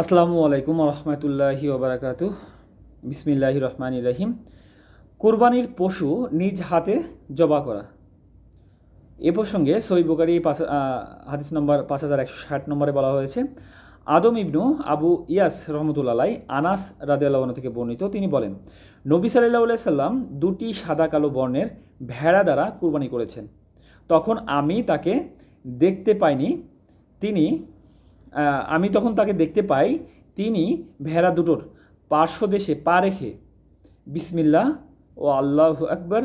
আসসালামু আলাইকুম রহমতুল্লাহি ওবরাকাত। বিসমিল্লাহি রহমান রহিম। কুরবানির পশু নিজ হাতে জবা করা। এ প্রসঙ্গে সই বুকারি হাদিস নম্বর পাঁচ হাজার একশো ষাট নম্বরে বলা হয়েছে, আদম ইবনু আবু ইয়াস রহমতুল্লাহ আনাস রাদেলাউন থেকে বর্ণিত, তিনি বলেন, নবী সাল্লাহ সাল্লাম দুটি সাদা কালো বর্ণের ভেড়া দ্বারা কুরবানি করেছেন। তখন আমি তাকে দেখতে পাইনি, তিনি আমি তখন তাকে দেখতে পাই তিনি ভেড়া দুটোর পার্শ্বদেশে পা রেখে বিসমিল্লাহ ও আল্লাহ আকবর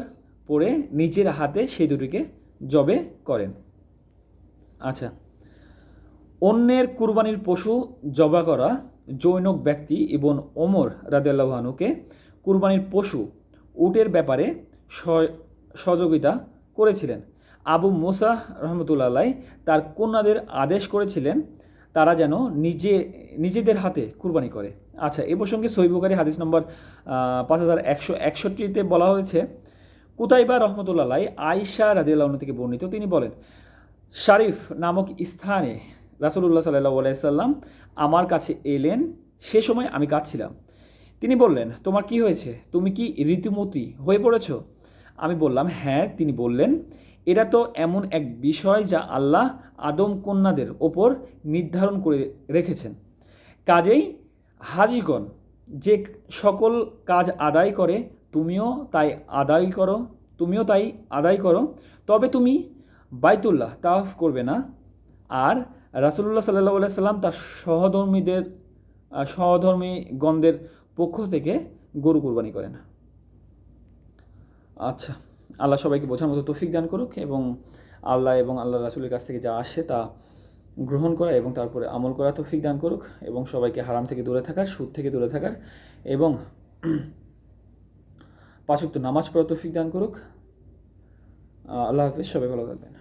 পড়ে নিজের হাতে সেই দুটিকে জবে করেন। আচ্ছা অন্যের কুরবানির পশু জবা করা জৈনক ব্যক্তি এবং ওমর রাদেল্লাহানুকে কুরবানির পশু উটের ব্যাপারে সহযোগিতা করেছিলেন। আবু মুসা রহমতুল্লাহ তার কন্যাদের আদেশ করেছিলেন তারা যেন নিজে, নিজেদের হাতে কুরবানি করে। আচ্ছা এ প্রসঙ্গে সহিবুকারী হাদিস নম্বর পাঁচ হাজার একশো একষট্টিতে বলা হয়েছে, কুতাইবা রহমতুল্লাহ আয়সা রাদিয়াল্লাহ থেকে বর্ণিত, তিনি বলেন, শারিফ নামক স্থানে রাসুলুল্লাহ সাল্লাহ সাল্লাম আমার কাছে এলেন, সে সময় আমি কাঁদছিলাম। তিনি বললেন, তোমার কি হয়েছে? তুমি কি ঋতুমতি হয়ে পড়েছ? আমি বললাম হ্যাঁ তিনি বললেন এটা তো এমন এক বিষয় যা আল্লাহ আদম কন্যাদের ওপর নির্ধারণ করে রেখেছেন। কাজেই হাজিগণ যে সকল কাজ আদায় করে, তুমিও তাই আদায় করো, তুমিও তাই আদায় করো, তবে তুমি বাইতুল্লাহ তাফ করবে না। আর রাসুল্লাহ সাল্লাহ সাল্লাম তার সহধর্মীদের সহধর্মীগণদের পক্ষ থেকে গরু কুরবানি করেন। আচ্ছা। আল্লাহ সবাইকে বোঝার মতো তৌফিক দান করুক এবং আল্লাহ এবং আল্লাহ রাসুলের কাছ থেকে যা আসে তা গ্রহণ করা এবং তারপরে আমল করা তৌফিক দান করুক এবং সবাইকে হারাম থেকে দূরে থাকার, সুদ থেকে দূরে থাকার এবং পাঁচুক্ত নামাজ পড়া তৌফিক দান করুক। আল্লাহ হাফিজ, সবাই ভালো থাকবেন।